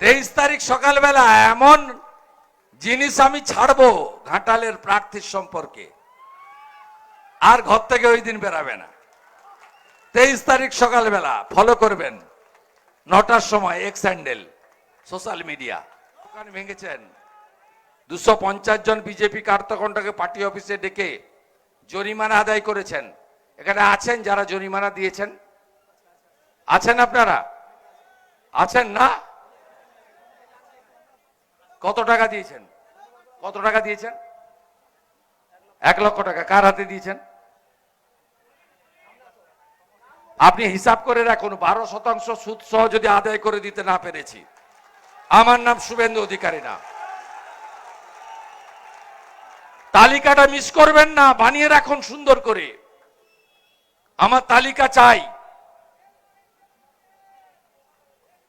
তেইশ তারিখ সকালবেলা এমন জিনিস আমি ছাড়বো ঘাটালের প্রার্থীর সম্পর্কে। আর ঘর থেকে ওই দিন বেরাবে না। তেইশ তারিখ সকালবেলা ফলো করবেন নটার সময় এক্স হ্যান্ডেল সোশ্যাল মিডিয়া দোকান ভেঙেছেন। দুশো পঞ্চাশ জন বিজেপি কার্তকণ্ঠকে পার্টি অফিসে ডেকে জরিমানা আদায় করেছেন। এখানে আছেন যারা জরিমানা দিয়েছেন? আছেন আপনারা? আছেন না? কত টাকা দিয়েছেন? কত টাকা দিয়েছেন? এক লক্ষ টাকা। কার হাতে দিয়েছেন? আপনি হিসাব করে রাখুন, বারো শতাংশ সুদ সহ যদি আদায় করে দিতে না পেরেছি। আমার নাম শুভেন্দু অধিকারী না। তালিকাটা মিস করবেন না, বানিয়ে রাখুন সুন্দর করে। আমার তালিকা চাই।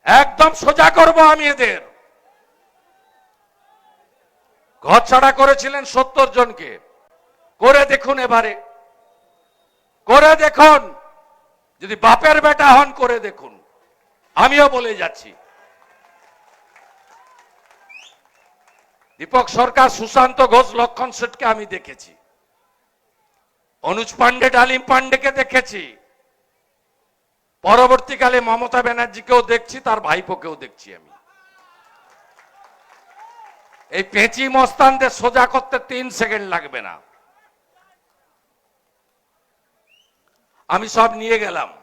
একদম সোজা করব আমি এদের। ঘর ছাড়া করেছিলেন সত্তর জনকে। করে দেখুন এবারে। করে দেখুন। যদি বাপের বেটা হন, করে দেখুন। আমিও বলে যাচ্ছি। দীপক সরকার, সুশান্ত ঘোষ, লক্ষণ শেঠকে আমি দেখেছি। অনুজ পান্ডে ডালিম পান্ডেকে দেখেছি। পরবর্তীকালে মমতা ব্যানার্জিকেও দেখছি, তার ভাইপোকেও দেখছি আমি। এই পেঁচি মস্তানদের সোজা করতে তিন সেকেন্ড লাগবে না। আমি সব নিয়ে গেলাম।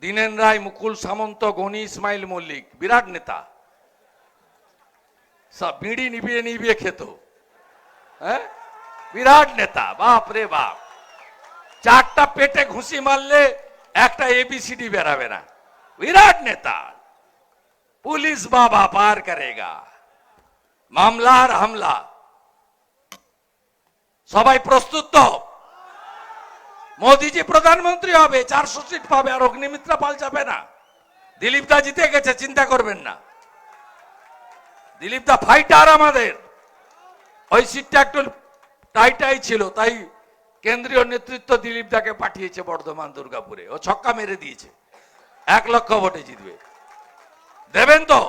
দীনেন রায়, মুকুল সামন্ত, গনি ইসমাইল মল্লিক, বিরাট নেতা। সব বিড়ি নিবিয়ে নিবিয়ে খেত। হ্যাঁ? বিরাট নেতা, বাপ রে বাপ। চারটা পেটে ঘুষি মারলে একটা এবিসিডি বেরাবে না। বিরাট নেতা। পুলিশ বাবা পার করেগা। মামলার হামলা। সবাই প্রস্তুত মোদিজি প্রধানমন্ত্রী হবে, চারশো সিট পাবে আর অগ্নিমিত্রা পাল যাবে না। দিলীপ দা জিতে গেছে, চিন্তা করবেন না। দিলীপ দা ফাইটার আমাদের। ওই সিটটা একটু টাইটাই ছিল, তাই কেন্দ্রীয় নেতৃত্ব দিলীপ দাকে পাঠিয়েছে বর্ধমান দুর্গাপুরে। ও ছক্কা মেরে দিয়েছে। এক লক্ষ ভোটে জিতবে। দেবেন তো?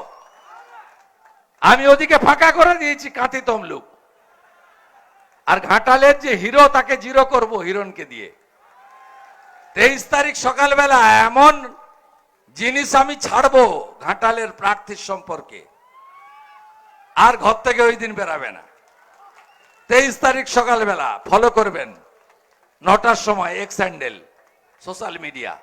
আমি ওদিকে ফাঁকা করে দিয়েছি, কাঁথি তমলুক। আর ঘাটালের যে হিরো, তাকে জিরো করব হিরণকে দিয়ে। তেইশ তারিখ সকালবেলা এমন জিনিস আমি ছাড়বো ঘাটালের প্রার্থীর সম্পর্কে। আর ঘর থেকে ওই দিন বেরাবে না। তেইশ তারিখ সকালবেলা ফলো করবেন। নটার সময় এক্স হ্যান্ডেল সোশ্যাল মিডিয়া